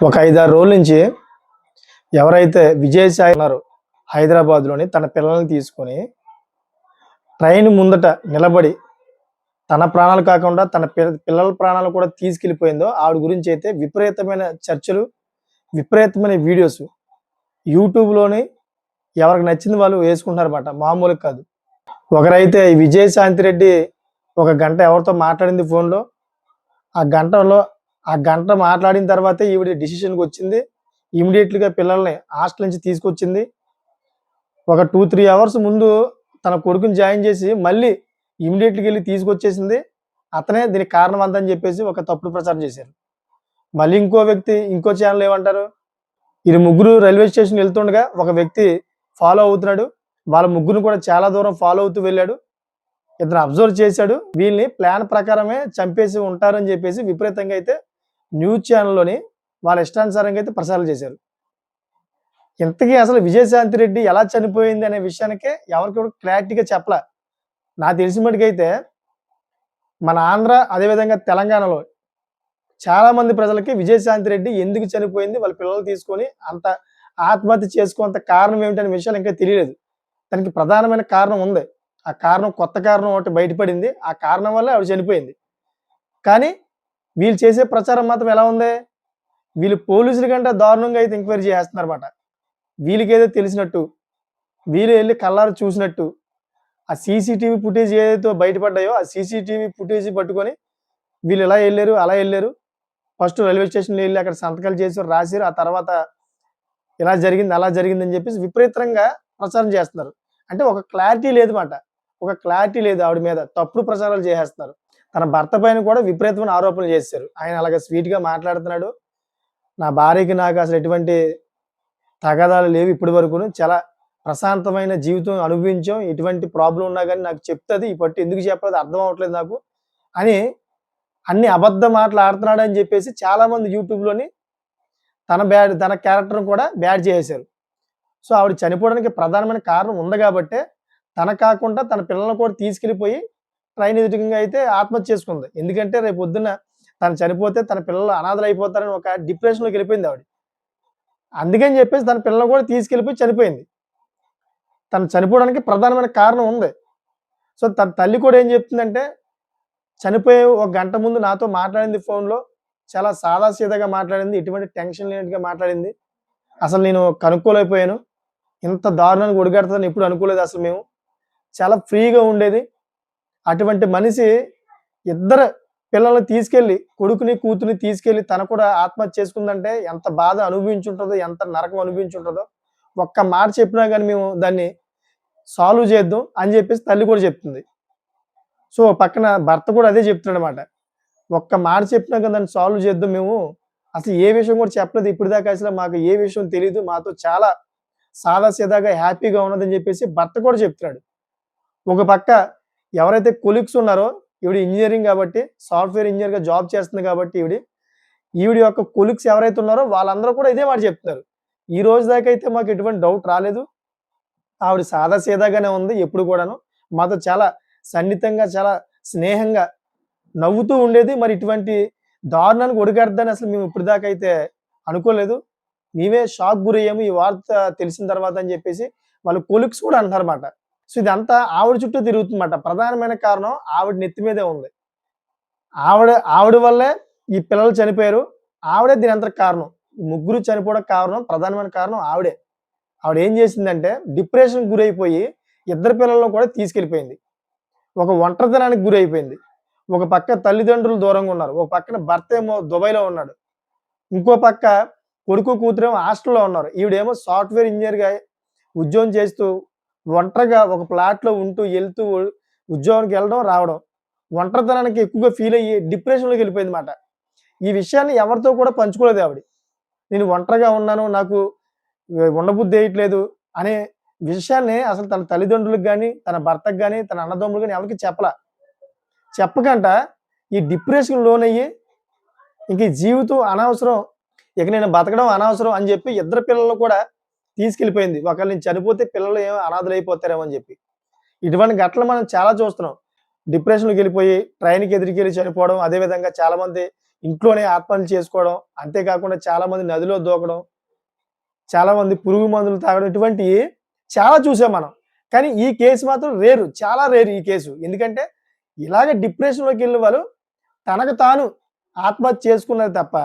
ఒక ఐదారు రోజుల నుంచి ఎవరైతే విజయసాయి ఉన్నారో హైదరాబాద్లోని తన పిల్లల్ని తీసుకొని ట్రైన్ ముందట నిలబడి తన ప్రాణాలు కాకుండా తన పిల్ల- పిల్లల ప్రాణాలు కూడా తీసుకెళ్ళిపోయిందో ఆవిడ గురించి అయితే విపరీతమైన చర్చలు విపరీతమైన వీడియోస్ యూట్యూబ్లోని ఎవరికి నచ్చింది వాళ్ళు వేసుకుంటున్నారన్నమాట. మామూలుగా కాదు. ఒకరైతే విజయ విజయశాంతి రెడ్డి ఒక గంట ఎవరితో మాట్లాడింది ఫోన్లో ఆ గంటలో ఆ గంట మాట్లాడిన తర్వాతే ఈవిడ డిసిషన్కి వచ్చింది. ఇమీడియట్లీగా పిల్లల్ని హాస్టల్ నుంచి తీసుకొచ్చింది. ఒక టూ త్రీ అవర్స్ ముందు తన కొడుకుని జాయిన్ చేసి మళ్ళీ ఇమీడియట్గా వెళ్ళి తీసుకొచ్చేసింది. అతనే దీనికి కారణం అంతని అని చెప్పేసి ఒక తప్పుడు ప్రచారం చేశారు. మళ్ళీ ఇంకో వ్యక్తి ఇంకో ఛానల్ ఏమంటారు? ఇది ముగ్గురు రైల్వే స్టేషన్ వెళ్తుండగా ఒక వ్యక్తి ఫాలో అవుతున్నాడు. వాళ్ళ ముగ్గురు కూడా చాలా దూరం ఫాలో అవుతూ వెళ్ళాడు. ఇతను అబ్జర్వ్ చేశాడు. వీళ్ళని ప్లాన్ ప్రకారమే చంపేసి ఉంటారని చెప్పేసి విపరీతంగా అయితే న్యూస్ ఛానల్లోని వాళ్ళ ఇష్టానుసారంగా అయితే ప్రసారం చేశారు. ఇంతకీ అసలు విజయశాంతి రెడ్డి ఎలా చనిపోయింది అనే విషయానికి ఎవరికి కూడా క్లారిటీగా చెప్పలే. నాకు తెలిసిన మటుకైతే మన ఆంధ్ర అదేవిధంగా తెలంగాణలో చాలామంది ప్రజలకి విజయశాంతి రెడ్డి ఎందుకు చనిపోయింది వాళ్ళ పిల్లలు తీసుకొని అంత ఆత్మహత్య చేసుకున్నంత కారణం ఏమిటనే విషయాలు ఇంకా తెలియలేదు. దానికి ప్రధానమైన కారణం ఉంది. ఆ కారణం కొత్త కారణం ఒకటి బయటపడింది. ఆ కారణం వల్ల ఆవిడ చనిపోయింది. కానీ వీళ్ళు చేసే ప్రచారం మాత్రం ఎలా ఉంది? వీళ్ళు పోలీసుల కంటే దారుణంగా అయితే ఎంక్వైరీ చేస్తున్నారు అనమాట వీళ్ళకి ఏదో తెలిసినట్టు వీళ్ళు వెళ్ళి కళ్ళారు చూసినట్టు ఆ సీసీటీవీ ఫుటేజ్ ఏదైతే బయటపడ్డాయో ఆ సీసీటీవీ ఫుటేజ్ పట్టుకొని వీళ్ళు ఎలా వెళ్ళారు అలా వెళ్ళారు. ఫస్ట్ రైల్వే స్టేషన్లో వెళ్ళి అక్కడ సంతకాలు చేశారు రాశారు. ఆ తర్వాత ఇలా జరిగింది అలా జరిగింది అని చెప్పేసి విపరీతంగా ప్రచారం చేస్తున్నారు. అంటే ఒక క్లారిటీ లేదు మాట ఒక క్లారిటీ లేదు ఆవిడ మీద. తప్పుడు ప్రచారాలు చేసేస్తున్నారు. తన భర్త పైన కూడా విపరీతమైన ఆరోపణలు చేశారు. ఆయన అలాగే స్వీట్గా మాట్లాడుతున్నాడు. నా భార్యకి నాకు అసలు ఎటువంటి తగాదాలు లేవు ఇప్పటి వరకు చాలా ప్రశాంతమైన జీవితం అనుభవించాం. ఎటువంటి ప్రాబ్లం ఉన్నా కానీ నాకు చెప్తుంది. ఇప్పటి ఎందుకు చెప్పలేదు? అర్థం అవ్వట్లేదు నాకు. అని అన్ని అబద్ధ మాటలు ఆడుతున్నాడు అని చెప్పేసి చాలామంది యూట్యూబ్లోని తన బ్యాడ్ తన క్యారెక్టర్ని కూడా బ్యాడ్ చేసేశారు. సో ఆవిడ చనిపోవడానికి ప్రధానమైన కారణం ఉంది కాబట్టే తన కాకుండా తన పిల్లలను కూడా తీసుకెళ్ళిపోయి ట్రైన్ ఎదుటిగా అయితే ఆత్మహత్య చేసుకుంది. ఎందుకంటే రేపు పొద్దున్న తను చనిపోతే తన పిల్లలు అనాథలు అయిపోతారని ఒక డిప్రెషన్లోకి వెళ్ళిపోయింది ఆవిడ. అందుకని చెప్పేసి తన పిల్లలు కూడా తీసుకెళ్ళిపోయి చనిపోయింది. తను చనిపోవడానికి ప్రధానమైన కారణం ఉంది. సో తన తల్లి కూడా ఏం చెప్తుందంటే చనిపోయే ఒక గంట ముందు నాతో మాట్లాడింది ఫోన్లో. చాలా సాదాసీదాగా మాట్లాడింది. ఎటువంటి టెన్షన్ లేనట్టుగా మాట్లాడింది. అసలు నేను కనుక్కోలేకపోయాను. ఇంత దారుణానికి ఒడిగడుతుందని ఎప్పుడు అనుకోలేదు అసలు మేము. చాలా ఫ్రీగా ఉండేది. అటువంటి మనిషి ఇద్దరు పిల్లల్ని తీసుకెళ్ళి కొడుకుని కూతుని తీసుకెళ్ళి తన కూడా ఆత్మహత్య చేసుకుందంటే ఎంత బాధ అనుభవించుంటుందో ఎంత నరకం అనుభవించుంటుందో ఒక్క మాట చెప్పినా కానీ మేము దాన్ని సాల్వ్ చేద్దాం అని చెప్పేసి తల్లి కూడా చెప్తుంది. సో పక్కన భర్త కూడా అదే చెప్తున్నాడు అనమాట ఒక్క మాట చెప్పినా కదా దాన్ని సాల్వ్ చేద్దాం మేము. అసలు ఏ విషయం కూడా చెప్పలేదు. ఇప్పటిదాకా అసలు మాకు ఏ విషయం తెలియదు మాతో చాలా సాదా సీదాగా హ్యాపీగా ఉన్నదని చెప్పేసి భర్త కూడా చెప్తున్నాడు. ఒక పక్క ఎవరైతే కొలిక్స్ ఉన్నారో ఈవిడ ఇంజనీరింగ్ కాబట్టి సాఫ్ట్వేర్ ఇంజనీర్గా జాబ్ చేస్తుంది కాబట్టి ఈవిడ ఈవిడ యొక్క కొలిక్స్ ఎవరైతే ఉన్నారో వాళ్ళందరూ కూడా ఇదే మాట చెప్తున్నారు. ఈ రోజు దాకా అయితే మాకు ఎటువంటి డౌట్ రాలేదు. ఆవిడ సాదా సీదాగానే ఉంది ఎప్పుడు కూడాను. మాతో చాలా సన్నిహితంగా చాలా స్నేహంగా నవ్వుతూ ఉండేది. మరి ఇటువంటి దారుణానికి ఒడిగడద్దని అసలు మేము ఇప్పుడు దాకా అయితే అనుకోలేదు. మేమే షాక్ గురయ్యాము ఈ వార్త తెలిసిన తర్వాత అని చెప్పేసి వాళ్ళు కొలిక్స్ కూడా అంటారన్నమాట సో ఇదంతా ఆవిడ చుట్టూ తిరుగుతుందన్నమాట. ప్రధానమైన కారణం ఆవిడ నెత్తి మీదే ఉంది. ఆవిడ ఆవిడ వల్లే ఈ పిల్లలు చనిపోయారు. ఆవిడే దీని అంత కారణం. ముగ్గురు చనిపోవడం కారణం ప్రధానమైన కారణం ఆవిడే. ఆవిడ ఏం చేసిందంటే డిప్రెషన్ గురైపోయి ఇద్దరు పిల్లలను కూడా తీసుకెళ్ళిపోయింది. ఒక ఒంటరితనానికి గురైపోయింది. ఒక పక్క తల్లిదండ్రులు దూరంగా ఉన్నారు. ఒక పక్కన భర్త ఏమో దుబాయ్లో ఉన్నాడు. ఇంకో పక్క కొడుకు కూతురేమో హాస్టల్లో ఉన్నారు. ఈవిడేమో సాఫ్ట్వేర్ ఇంజనీర్గా ఉద్యోగం చేస్తూ ఒంటరిగా ఒక ప్లాట్లో ఉంటూ వెళ్తూ ఉద్యోగానికి వెళ్ళడం రావడం ఒంటరితనానికి ఎక్కువగా ఫీల్ అయ్యి డిప్రెషన్లోకి వెళ్ళిపోయింది మాట ఈ విషయాన్ని ఎవరితో కూడా పంచుకోలేదు ఆవిడ. నేను ఒంటరిగా ఉన్నాను నాకు ఉండబుద్ధి వేయట్లేదు అనే విషయాన్ని అసలు తన తల్లిదండ్రులకు కానీ తన భర్తకు కానీ తన అన్నదమ్ములకు కానీ ఎవరికి చెప్పలా. చెప్పకంట ఈ డిప్రెషన్ లోనయ్యి ఇంక ఈ జీవితం అనవసరం ఇక నేను బతకడం అనవసరం అని చెప్పి ఇద్దరు పిల్లలు కూడా తీసుకెళ్ళిపోయింది. ఒకవేళ నేను చనిపోతే పిల్లలు ఏమో అనాథలు అయిపోతారేమో అని చెప్పి. ఇటువంటి ఘటనలు మనం చాలా చూస్తున్నాం. డిప్రెషన్కి వెళ్ళిపోయి ట్రైన్కి ఎదురుకెళ్ళి చనిపోవడం అదేవిధంగా చాలామంది ఇంట్లోనే ఆత్మహత్య చేసుకోవడం అంతేకాకుండా చాలామంది నదిలో దూకడం చాలామంది పురుగు మందులు తాగడం ఇటువంటివి చాలా చూసాం మనం. కానీ ఈ కేసు మాత్రం రేరు చాలా రేరు ఈ కేసు. ఎందుకంటే ఇలాగ డిప్రెషన్లోకి వెళ్ళిన వాళ్ళు తనకు తాను ఆత్మహత్య చేసుకున్నది తప్ప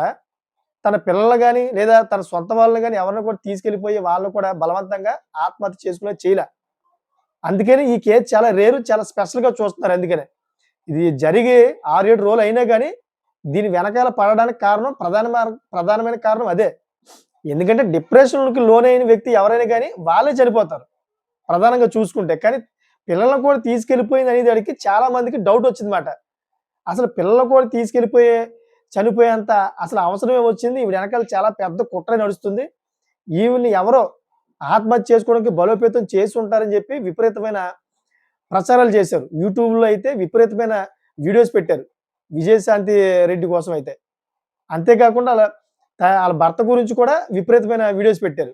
తన పిల్లలు కానీ లేదా తన సొంత వాళ్ళని కానీ ఎవరిని కూడా తీసుకెళ్ళిపోయి వాళ్ళు కూడా బలవంతంగా ఆత్మహత్య చేసుకునేది చేయలే. అందుకని ఈ కేసు చాలా రేరు చాలా స్పెషల్గా చూస్తున్నారు అందుకనే. ఇది జరిగి ఆరు ఏడు రోజులు అయినా కానీ దీని వెనకాల పడడానికి కారణం ప్రధాన ప్రధానమైన కారణం అదే. ఎందుకంటే డిప్రెషన్కి లోనైన వ్యక్తి ఎవరైనా కానీ వాళ్ళే చనిపోతారు. ప్రధానంగా చూసుకుంటే. కానీ పిల్లలను కూడా తీసుకెళ్ళిపోయింది అనేది అడిగి చాలా మందికి డౌట్ వచ్చిందన్నమాట అసలు పిల్లలు కూడా తీసుకెళ్ళిపోయే చనిపోయేంత అసలు అవసరమే వచ్చింది. ఈవిడ వెనకాల చాలా పెద్ద కుట్ర నడుస్తుంది. ఈవిని ఎవరో ఆత్మహత్య చేసుకోవడానికి బలోపేతం చేసి ఉంటారని చెప్పి విపరీతమైన ప్రచారాలు చేశారు. యూట్యూబ్లో అయితే విపరీతమైన వీడియోస్ పెట్టారు. విజయశాంతి రెడ్డి కోసం అయితే. అంతేకాకుండా అలా వాళ్ళ భర్త గురించి కూడా విపరీతమైన వీడియోస్ పెట్టారు.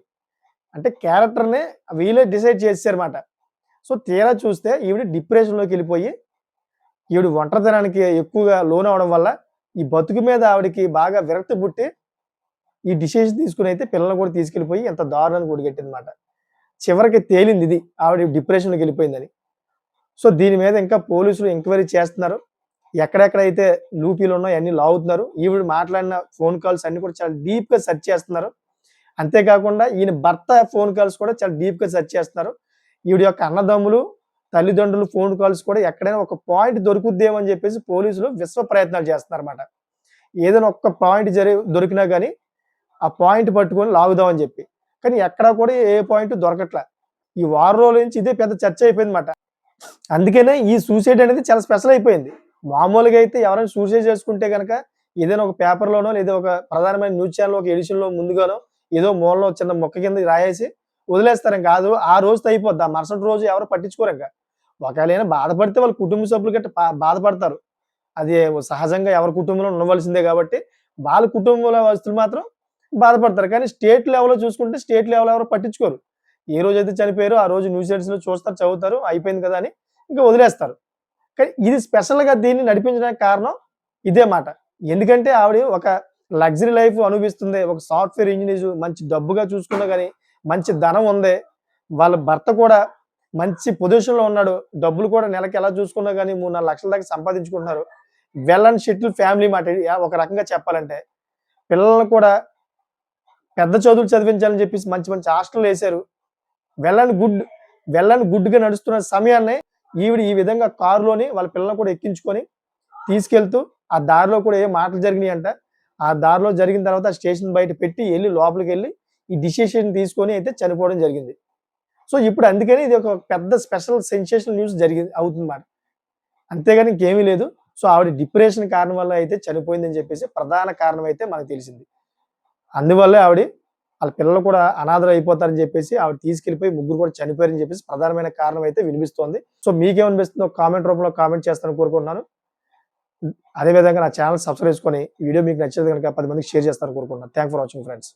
అంటే క్యారెక్టర్ని వీళ్ళే డిసైడ్ చేశారన్నమాట. సో తీరా చూస్తే ఈవిడ డిప్రెషన్లోకి వెళ్ళిపోయి ఈవిడ ఒంటరితనానికి ఎక్కువగా లోన్ అవడం వల్ల ఈ బతుకు మీద ఆవిడకి బాగా విరక్తి పుట్టి ఈ డిసిషన్ తీసుకుని అయితే పిల్లల్ని కూడా తీసుకెళ్ళిపోయి ఎంత దారుణానికి కూడిగట్టిందన్నమాట చివరికి తేలింది ఇది. ఆవిడ డిప్రెషన్లోకి వెళ్ళిపోయిందని. సో దీని మీద ఇంకా పోలీసులు ఎంక్వైరీ చేస్తున్నారు. ఎక్కడెక్కడైతే లూపీలు ఉన్నాయో అన్ని లాగుతున్నారు. ఈవిడ మాట్లాడిన ఫోన్ కాల్స్ అన్ని కూడా చాలా డీప్గా సెర్చ్ చేస్తున్నారు. అంతేకాకుండా ఈయన భర్త ఫోన్ కాల్స్ కూడా చాలా డీప్గా సెర్చ్ చేస్తున్నారు. ఈవిడ యొక్క అన్నదమ్ములు తల్లిదండ్రులు ఫోన్ కాల్స్ కూడా ఎక్కడైనా ఒక పాయింట్ దొరుకుద్దేమని చెప్పేసి పోలీసులు విశ్వ ప్రయత్నాలు చేస్తున్నారు అనమాట ఏదైనా ఒక్క పాయింట్ జరి దొరికినా కానీ ఆ పాయింట్ పట్టుకొని లాగుదామని చెప్పి. కానీ ఎక్కడా కూడా ఏ పాయింట్ దొరకట్లా. ఈ వారం రోజుల నుంచి ఇదే పెద్ద చర్చ అయిపోయిందన్నమాట. అందుకనే ఈ సూసైడ్ అనేది చాలా స్పెషల్ అయిపోయింది. మామూలుగా అయితే ఎవరైనా సూసైడ్ చేసుకుంటే కనుక ఏదైనా ఒక పేపర్లోనో లేదా ఒక ప్రధానమైన న్యూస్ ఛానల్ ఒక ఎడిషన్లో ముందుగానో ఏదో మూలలో చిన్న మొక్క కింద రాయేసి వదిలేస్తారు. ఇంకా కాదు ఆ రోజు అయిపోద్ది. ఆ మరుసటి రోజు ఎవరు పట్టించుకోరు ఇంకా. ఒకవేళ బాధపడితే వాళ్ళ కుటుంబ సభ్యులు గట్ట బాధపడతారు. అది సహజంగా ఎవరి కుటుంబంలో ఉండవలసిందే కాబట్టి వాళ్ళ కుటుంబంలో వస్తువులు మాత్రం బాధపడతారు. కానీ స్టేట్ లెవెల్లో చూసుకుంటే స్టేట్ లెవెల్ ఎవరు పట్టించుకోరు. ఏ రోజు అయితే చనిపోయారో ఆ రోజు న్యూస్ ఎడిషన్లో చూస్తారు చదువుతారు అయిపోయింది కదా అని ఇంకా వదిలేస్తారు. కానీ ఇది స్పెషల్గా దీన్ని నడిపించడానికి కారణం ఇదే మాట. ఎందుకంటే ఆవిడ ఒక లగ్జరీ లైఫ్ అనుభవిస్తుంది. ఒక సాఫ్ట్వేర్ ఇంజనీర్ మంచి డబ్బుగా చూసుకున్నా కానీ మంచి ధనం ఉంది. వాళ్ళ భర్త కూడా మంచి పొజిషన్లో ఉన్నాడు. డబ్బులు కూడా నెలకి ఎలా చూసుకున్నా కానీ మూడు నాలుగు లక్షల దాకా సంపాదించుకుంటున్నారు. వెల్ అండ్ షెటిల్ ఫ్యామిలీ మాట ఒక రకంగా చెప్పాలంటే పిల్లలు కూడా పెద్ద చదువులు చదివించాలని చెప్పేసి మంచి మంచి హాస్టల్ వేశారు. Well and good well and గుడ్గా నడుస్తున్న సమయాన్ని ఈవిడ ఈ విధంగా కారులోని వాళ్ళ పిల్లల్ని కూడా ఎక్కించుకొని తీసుకెళ్తూ ఆ దారిలో కూడా ఏ మాటలు జరిగినాయి అంట ఆ దారిలో జరిగిన తర్వాత స్టేషన్ బయట పెట్టి వెళ్ళి లోపలికి వెళ్ళి ఈ డిసిషన్ తీసుకొని అయితే చనిపోవడం జరిగింది. సో ఇప్పుడు అందుకని ఇది ఒక పెద్ద స్పెషల్ సెన్సేషన్ న్యూస్ జరిగింది అవుతుందన్నమాట. అంతేగాని ఇంకేమీ లేదు. సో ఆవిడ డిప్రెషన్ కారణం వల్ల అయితే చనిపోయిందని చెప్పేసి ప్రధాన కారణం అయితే మనకు తెలిసింది. అందువల్లే ఆవిడ వాళ్ళ పిల్లలు కూడా అనాథలు అయిపోతారని చెప్పేసి ఆవిడ తీసుకెళ్ళిపోయి ముగ్గురు కూడా చనిపోయారని చెప్పేసి ప్రధానమైన కారణం అయితే వినిపిస్తోంది. సో మీకేమనిపిస్తుందో కామెంట్ రూపంలో కామెంట్ చేస్తాను కోరుకుంటున్నాను. అదేవిధంగా నా ఛానల్ సబ్స్క్రైబ్ చేసుకొని వీడియో మీకు నచ్చేది కనుక పది మందికి షేర్ చేస్తాను కోరుకుంటున్నాను. Thank for watching friends